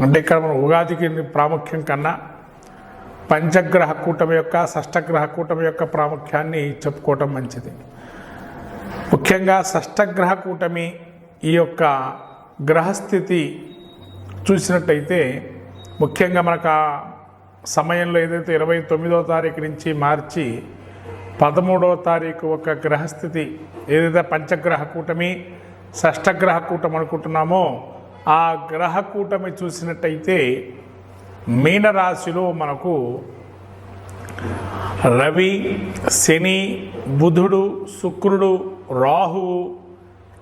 అంటే ఇక్కడ మనం ఉగాదికి ప్రాముఖ్యం కన్నా పంచగ్రహ కూటమి యొక్క షష్టగ్రహ కూటమి యొక్క ప్రాముఖ్యాన్ని చెప్పుకోవటం మంచిది. ముఖ్యంగా షష్టగ్రహ కూటమి ఈ యొక్క గ్రహస్థితి చూసినట్టయితే ముఖ్యంగా మనకు ఆ సమయంలో ఏదైతే ఇరవై తొమ్మిదో తారీఖు నుంచి మార్చి పదమూడవ తారీఖు ఒక గ్రహస్థితి ఏదైతే పంచగ్రహ కూటమి షష్టగ్రహ కూటమి అనుకుంటున్నామో ఆ గ్రహ కూటమి చూసినట్టయితే మీనరాశిలో మనకు రవి శని బుధుడు శుక్రుడు రాహువు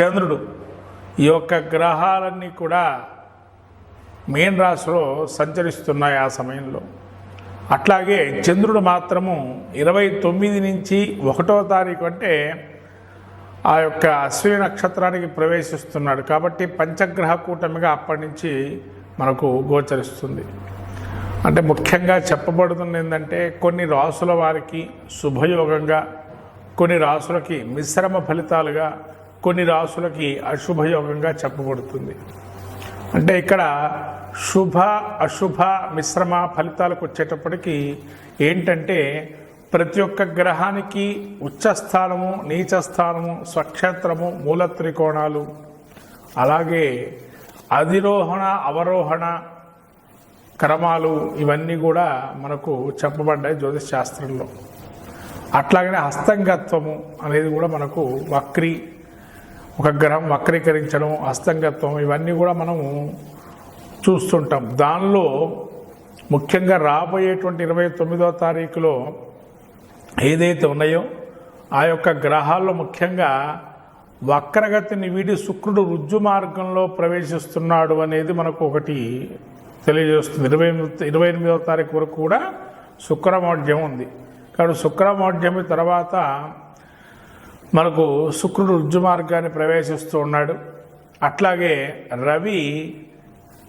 చంద్రుడు ఈ యొక్క గ్రహాలన్నీ కూడా మీన రాశిలో సంచరిస్తున్నాయి ఆ సమయంలో. అట్లాగే చంద్రుడు మాత్రము ఇరవై తొమ్మిది నుంచి ఒకటో తారీఖు అంటే ఆ యొక్క అశ్విని నక్షత్రానికి ప్రవేశిస్తున్నాడు కాబట్టి పంచగ్రహ కూటమిగా అప్పటి నుంచి మనకు గోచరిస్తుంది. అంటే ముఖ్యంగా చెప్పబడుతుంది ఏంటంటే కొన్ని రాసుల వారికి శుభయోగంగా కొన్ని రాసులకి మిశ్రమ ఫలితాలుగా కొన్ని రాసులకి అశుభయోగంగా చెప్పబడుతుంది. అంటే ఇక్కడ శుభ అశుభ మిశ్రమ ఫలితాలకు వచ్చేటప్పటికి ఏంటంటే ప్రతి ఒక్క గ్రహానికి ఉచ్చస్థానము నీచస్థానము స్వక్షేత్రము మూల త్రికోణాలు అలాగే అధిరోహణ అవరోహణ క్రమాలు ఇవన్నీ కూడా మనకు చెప్పబడ్డాయి జ్యోతిష్ శాస్త్రంలో. అట్లాగనే హస్తంగత్వము అనేది కూడా మనకు వక్రీ ఒక గ్రహం వక్రీకరించడం హస్తంగత్వం ఇవన్నీ కూడా మనము చూస్తుంటాం. దానిలో ముఖ్యంగా రాబోయేటువంటి ఇరవై తొమ్మిదవ తారీఖులో ఏదైతే ఉన్నాయో ఆ యొక్క గ్రహాల్లో ముఖ్యంగా వక్రగతిని వీడి శుక్రుడు రుజ్జు మార్గంలో ప్రవేశిస్తున్నాడు అనేది మనకు ఒకటి తెలియజేస్తుంది. ఇరవై ఎనిమిది ఇరవై ఎనిమిదవ తారీఖు వరకు కూడా శుక్రమౌఢ్యం ఉంది. కాబట్టి శుక్రమౌఢ్యమి తర్వాత మనకు శుక్రుడు రుజ్జు మార్గాన్ని ప్రవేశిస్తూ ఉన్నాడు. అట్లాగే రవి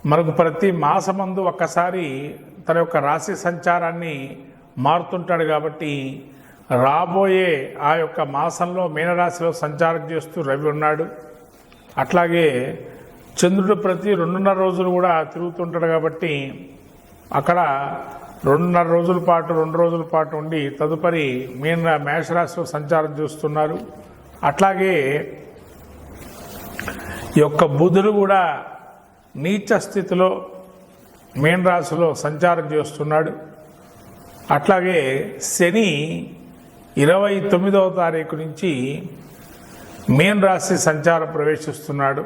మనకు ప్రతి మాసమందు ఒక్కసారి తన యొక్క రాశి సంచారాన్ని మారుతుంటాడు కాబట్టి రాబోయే ఆ యొక్క మాసంలో మీనరాశిలో సంచారం చేస్తూ రవి ఉన్నాడు. అట్లాగే చంద్రుడు ప్రతి రెండున్నర రోజులు కూడా తిరుగుతుంటాడు కాబట్టి అక్కడ రెండున్నర రోజుల పాటు రెండు రోజుల పాటు ఉండి తదుపరి మీన మేషరాశిలో సంచారం చేస్తున్నారు. అట్లాగే ఈ యొక్క బుధుడు కూడా నీచ స్థితిలో మీన రాశిలో సంచారం చేస్తున్నాడు. అట్లాగే శని ఇరవై తొమ్మిదవ తారీఖు నుంచి మీన రాశి సంచారం ప్రవేశిస్తున్నాడు.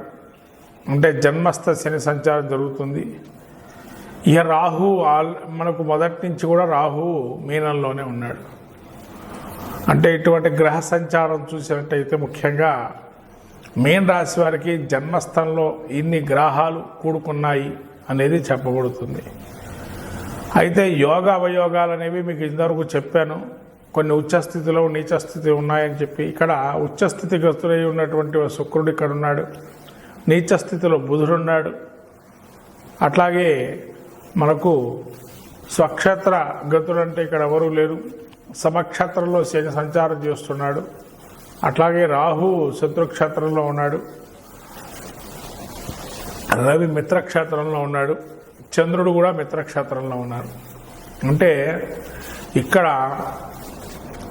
అంటే జన్మస్థ శని సంచారం జరుగుతుంది. ఇక రాహు ఆల్ మనకు మొదటి నుంచి కూడా రాహు మీనంలోనే ఉన్నాడు. అంటే ఇటువంటి గ్రహ సంచారం చూసినట్టయితే ముఖ్యంగా మీన రాశి వారికి జన్మస్థంలో ఇన్ని గ్రహాలు కూడుకున్నాయి అనేది చెప్పబడుతుంది. అయితే యోగ అవయోగాలు అనేవి మీకు ఇంతవరకు చెప్పాను. కొన్ని ఉచ్చస్థితిలో నీచస్థితి ఉన్నాయని చెప్పి ఇక్కడ ఉచ్చస్థితి గతులై ఉన్నటువంటి శుక్రుడు ఇక్కడ ఉన్నాడు. నీచస్థితిలో బుధుడున్నాడు అట్లాగే మనకు స్వక్షేత్ర గతుడు అంటే ఇక్కడ ఎవరూ లేరు. సమక్షేత్రంలో శని సంచారం చేస్తున్నాడు. అట్లాగే రాహు శత్రుక్షేత్రంలో ఉన్నాడు. రవి మిత్రక్షేత్రంలో ఉన్నాడు. చంద్రుడు కూడా మిత్రక్షేత్రంలో ఉన్నారు అంటే ఇక్కడ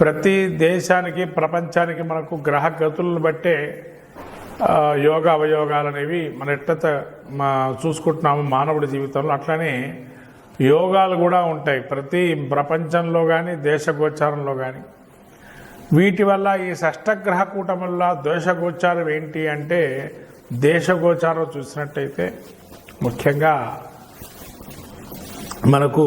ప్రతి దేశానికి ప్రపంచానికి మనకు గ్రహ గతులను బట్టే యోగ అవయోగాలు అనేవి మన ఎట్ట మా చూసుకుంటున్నాము మానవుడి జీవితంలో. అట్లనే యోగాలు కూడా ఉంటాయి. ప్రతి ప్రపంచంలో కానీ దేశగోచారంలో కానీ వీటి వల్ల ఈ షష్టగ్రహ కూటం వల్ల దోషగోచారం ఏంటి అంటే దేశగోచారం చూసినట్టయితే ముఖ్యంగా మనకు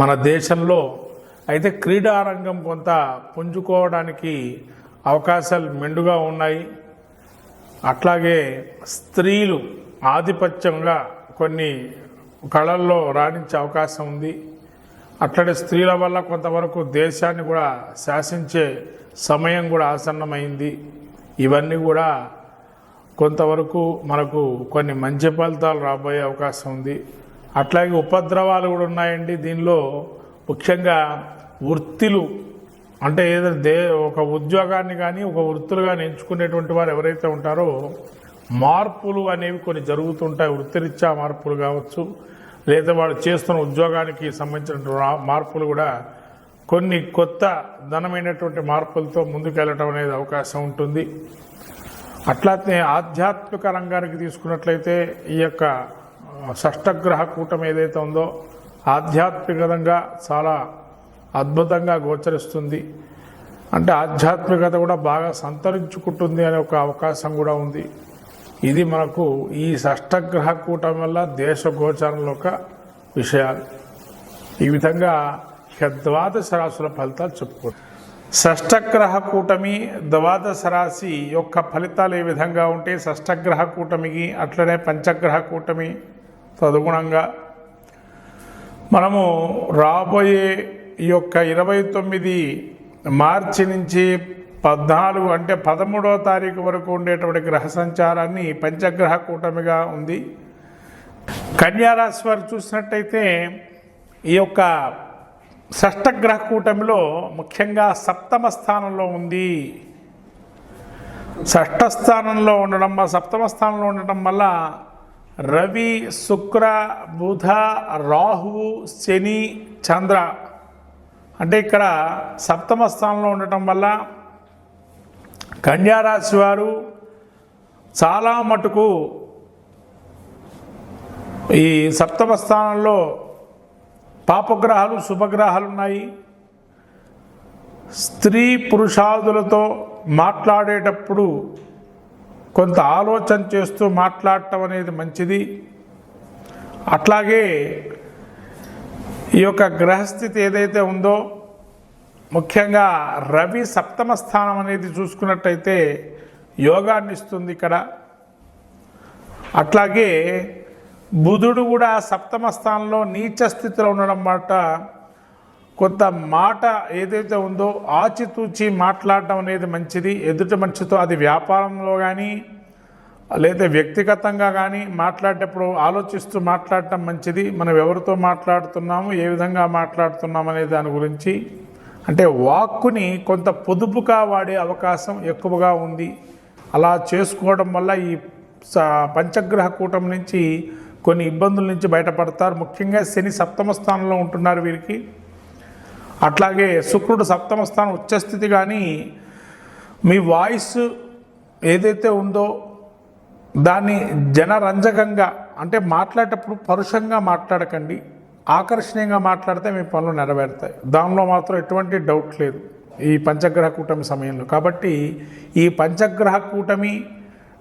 మన దేశంలో అయితే క్రీడారంగం కొంత పుంజుకోవడానికి అవకాశాలు మెండుగా ఉన్నాయి. అట్లాగే స్త్రీలు ఆధిపత్యంగా కొన్ని కళల్లో రాణించే అవకాశం ఉంది. అట్లనే స్త్రీల వల్ల కొంతవరకు దేశాన్ని కూడా శాసించే సమయం కూడా ఆసన్నమైంది. ఇవన్నీ కూడా కొంతవరకు మనకు కొన్ని మంచి ఫలితాలు రాబోయే అవకాశం ఉంది. అట్లాగే ఉపద్రవాలు కూడా ఉన్నాయండి. దీనిలో ముఖ్యంగా వృత్తిలు అంటే ఏదైనా దే ఒక ఉద్యోగాన్ని కానీ ఒక వృత్తులు కానీ ఎంచుకునేటువంటి వారు ఎవరైతే ఉంటారో మార్పులు అనేవి కొన్ని జరుగుతుంటాయి. వృత్తిరీత్యా మార్పులు కావచ్చు లేదా వాడు చేస్తున్న ఉద్యోగానికి సంబంధించిన మార్పులు కూడా కొన్ని కొత్త ధనమైనటువంటి మార్పులతో ముందుకెళ్ళటం అనేది అవకాశం ఉంటుంది. అట్లానే ఆధ్యాత్మిక రంగానికి తీసుకున్నట్లయితే ఈ యొక్క షష్టగ్రహ కూటం ఏదైతే ఉందో ఆధ్యాత్మికంగా చాలా అద్భుతంగా గోచరిస్తుంది. అంటే ఆధ్యాత్మికత కూడా బాగా సంతరించుకుంటుంది అనే ఒక అవకాశం కూడా ఉంది. ఇది మనకు ఈ షష్టగ్రహ కూటం వల్ల దేశ గోచారంలో ఒక విషయాలు. ఈ విధంగా ఇక ద్వాదశ రాశుల ఫలితాలు చెప్పుకోండి షష్టగ్రహ కూటమి ద్వాదశ రాశి యొక్క ఫలితాలు ఏ విధంగా ఉంటే షష్టగ్రహ కూటమికి అట్లనే పంచగ్రహ కూటమి తదుగుణంగా మనము రాబోయే ఈ యొక్క ఇరవై తొమ్మిది మార్చి నుంచి పద్నాలుగు అంటే పదమూడవ తారీఖు వరకు ఉండేటువంటి గ్రహ సంచారాన్ని పంచగ్రహ కూటమిగా ఉంది. కన్యారాశి వారు చూసినట్టయితే ఈ యొక్క షష్టగ్రహ కూటమిలో ముఖ్యంగా సప్తమ స్థానంలో ఉంది. షష్ఠ స్థానంలో ఉండడం సప్తమ స్థానంలో ఉండటం వల్ల రవి శుక్ర బుధ రాహువు శని చంద్ర. అంటే ఇక్కడ సప్తమ స్థానంలో ఉండటం వల్ల కన్యారాశి వారు చాలా మటుకు ఈ సప్తమ స్థానంలో పాపగ్రహాలు శుభగ్రహాలు ఉన్నాయి. స్త్రీ పురుషాదులతో మాట్లాడేటప్పుడు కొంత ఆలోచన చేస్తూ మాట్లాడటం అనేది మంచిది. అట్లాగే ఈ యొక్క గ్రహస్థితి ఏదైతే ఉందో ముఖ్యంగా రవి సప్తమ స్థానం అనేది చూసుకున్నట్టయితే యోగాన్ని ఇస్తుంది ఇక్కడ. అట్లాగే బుధుడు కూడా సప్తమ స్థానంలో నీచ స్థితిలో ఉండడం మాట కొంత మాట ఏదైతే ఉందో ఆచితూచి మాట్లాడటం అనేది మంచిది. ఎదుటి మనిషితో అది వ్యాపారంలో కానీ లేదా వ్యక్తిగతంగా కానీ మాట్లాడేటప్పుడు ఆలోచిస్తూ మాట్లాడటం మంచిది. మనం ఎవరితో మాట్లాడుతున్నాము ఏ విధంగా మాట్లాడుతున్నాము అనే దాని గురించి. అంటే వాక్కుని కొంత పొదుపుగా వాడే అవకాశం ఎక్కువగా ఉంది. అలా చేసుకోవడం వల్ల ఈ స- పంచగ్రహ కూటం నుంచి కొన్ని ఇబ్బందుల నుంచి బయటపడతారు. ముఖ్యంగా శని సప్తమ స్థానంలో ఉంటున్నారు వీరికి. అట్లాగే శుక్రుడు సప్తమ స్థానం ఉచ్చస్థితి కానీ మీ వాయిస్ ఏదైతే ఉందో దాన్ని జనరంజకంగా అంటే మాట్లాడేటప్పుడు పరుషంగా మాట్లాడకండి. ఆకర్షణీయంగా మాట్లాడితే మీ పనులు నెరవేరుతాయి. దానిలో మాత్రం ఎటువంటి డౌట్ లేదు ఈ పంచగ్రహ కూటమి సమయంలో. కాబట్టి ఈ పంచగ్రహ కూటమి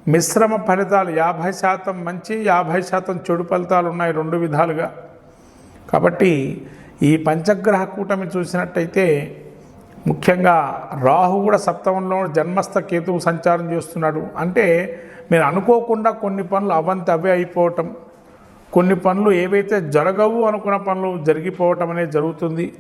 మిశ్రమ ఫలితాలు యాభై శాతం మంచి యాభై శాతం చెడు ఫలితాలు ఉన్నాయి రెండు విధాలుగా. కాబట్టి ఈ పంచగ్రహ కూటమి చూసినట్టయితే ముఖ్యంగా రాహు కూడా సప్తమంలో జన్మస్థ కేతువు సంచారం చేస్తున్నాడు. అంటే మీరు అనుకోకుండా కొన్ని పనులు అవంతి అవే అయిపోవటం కొన్ని పనులు ఏవైతే జరగవు అనుకున్న పనులు జరిగిపోవటం అనేది జరుగుతుంది.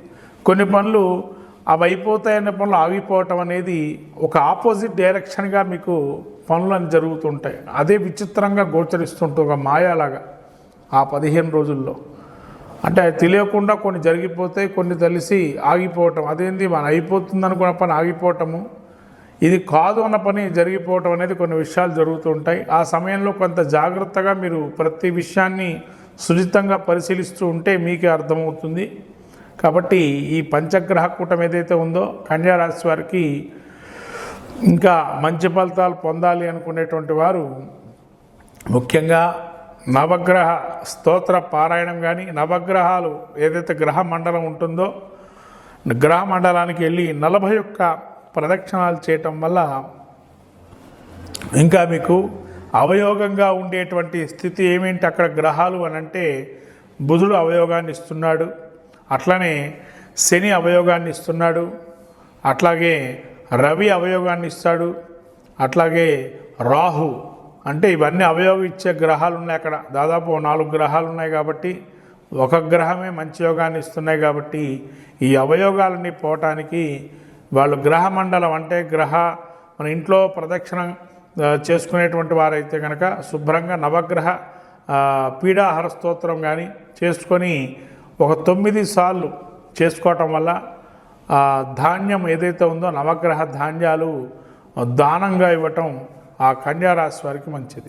కొన్ని పనులు అవి అయిపోతాయనే పనులు ఆగిపోవటం అనేది ఒక ఆపోజిట్ డైరెక్షన్గా మీకు పనులు అని జరుగుతుంటాయి. అదే విచిత్రంగా గోచరిస్తుంటుంది ఒక మాయాలాగా ఆ పదిహేను రోజుల్లో. అంటే తెలియకుండా కొన్ని జరిగిపోతాయి కొన్ని తెలిసి ఆగిపోవటం. అదేంటి మన అయిపోతుంది అనుకున్న పని ఆగిపోవటము. ఇది కాదు అన్న పని జరిగిపోవటం అనేది కొన్ని విషయాలు జరుగుతూ ఉంటాయి. ఆ సమయంలో కొంత జాగ్రత్తగా మీరు ప్రతి విషయాన్ని సుచితంగా పరిశీలిస్తూ ఉంటే మీకే అర్థమవుతుంది. కాబట్టి ఈ పంచగ్రహ కూటం ఏదైతే ఉందో కన్యారాశి వారికి ఇంకా మంచి ఫలితాలు పొందాలి అనుకునేటువంటి వారు ముఖ్యంగా నవగ్రహ స్తోత్ర పారాయణం కానీ నవగ్రహాలు ఏదైతే గ్రహ మండలం ఉంటుందో గ్రహ మండలానికి వెళ్ళి నలభై ఒక్క ప్రదక్షిణాలు చేయటం వల్ల ఇంకా మీకు అవయోగంగా ఉండేటువంటి స్థితి ఏమేంటి అక్కడ గ్రహాలు అని అంటే బుధుడు అవయోగాన్ని ఇస్తున్నాడు అట్లనే శని అవయోగాన్ని ఇస్తున్నాడు అట్లాగే రవి అవయోగాన్ని ఇస్తాడు అట్లాగే రాహు అంటే ఇవన్నీ అవయోగం ఇచ్చే గ్రహాలు ఉన్నాయి అక్కడ. దాదాపు ఓ నాలుగు గ్రహాలు ఉన్నాయి కాబట్టి ఒక గ్రహమే మంచి యోగాన్ని ఇస్తున్నాయి కాబట్టి ఈ అవయోగాలన్నీ పోవటానికి వాళ్ళు గ్రహ మండలం అంటే గ్రహ మన ఇంట్లో ప్రదక్షిణ చేసుకునేటువంటి వారైతే కనుక శుభ్రంగా నవగ్రహ పీడాహార స్తోత్రం కానీ చేసుకొని ఒక తొమ్మిది సార్లు చేసుకోవటం వల్ల ధాన్యం ఏదైతే ఉందో నవగ్రహ ధాన్యాలు దానంగా ఇవ్వటం ఆ కన్యారాశి వారికి మంచిది.